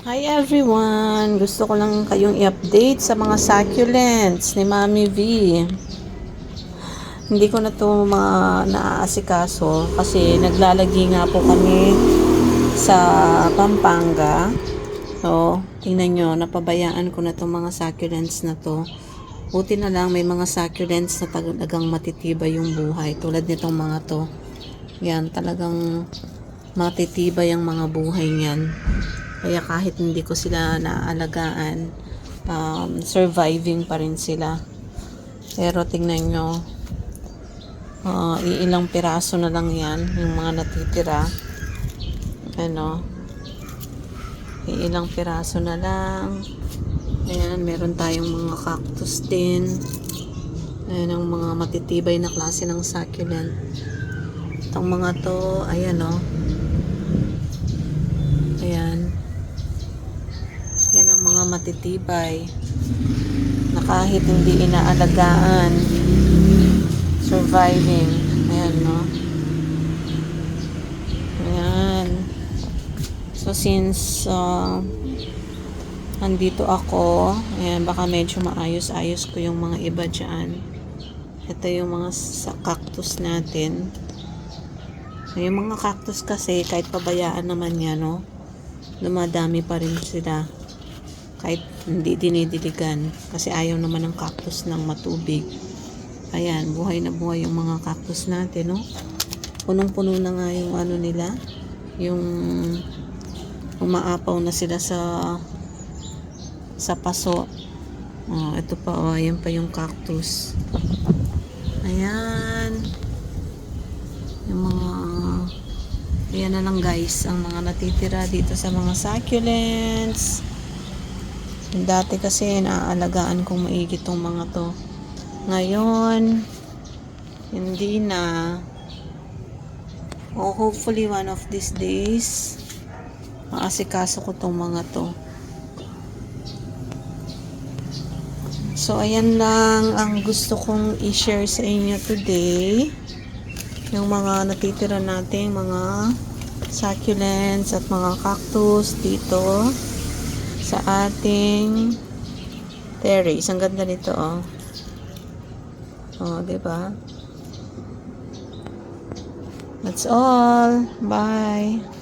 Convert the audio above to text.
Hi everyone! Gusto ko lang kayong i-update sa mga succulents ni Mami V. Hindi ko na to ma naaasikaso kasi naglalagi nga po kami sa Pampanga. So, tingnan nyo, napabayaan ko na tong mga succulents na to. Buti na lang may mga succulents na talagang matitibay yung buhay. Tulad nitong mga to. Yan, talagang matitibay ang mga buhay niyan. Kaya kahit hindi ko sila naaalagaan, um, surviving pa rin sila. Pero tingnan nyo, uh, iilang piraso na lang yan, yung mga natitira. Ano, iilang piraso na lang. Ayan, meron tayong mga cactus din. Ayan ang mga matitibay na klase ng succulent. Itong mga to, ayan o. Oh. Ayan. Yan matitibay na kahit hindi inaalagaan, surviving. Ayan, no? Ayan. So, since uh, andito ako, ayan, baka medyo maayos-ayos ko yung mga iba dyan. Ito yung mga sa cactus natin. Yung mga cactus kasi, kahit pabayaan naman yan, no? Dumadami pa rin sila kahit hindi dinidiligan kasi ayaw naman ng cactus ng matubig. Ayan, buhay na buhay yung mga cactus natin no? Punong-puno na nga yung ano nila yung umaapaw na sila sa sa paso. Oh, ito pa oh, ayan pa yung cactus. Ayan. Yung mga ayan na lang guys ang mga natitira dito sa mga succulents Dati kasi naaalagaan kong maigi tong mga to. Ngayon, hindi na. O hopefully one of these days, maasikaso ko tong mga to. So, ayan lang ang gusto kong i-share sa inyo today. Yung mga natitira nating mga succulents at mga cactus dito sa ating terrace. Ang ganda nito, oh. Oh, 'di ba? That's all. Bye.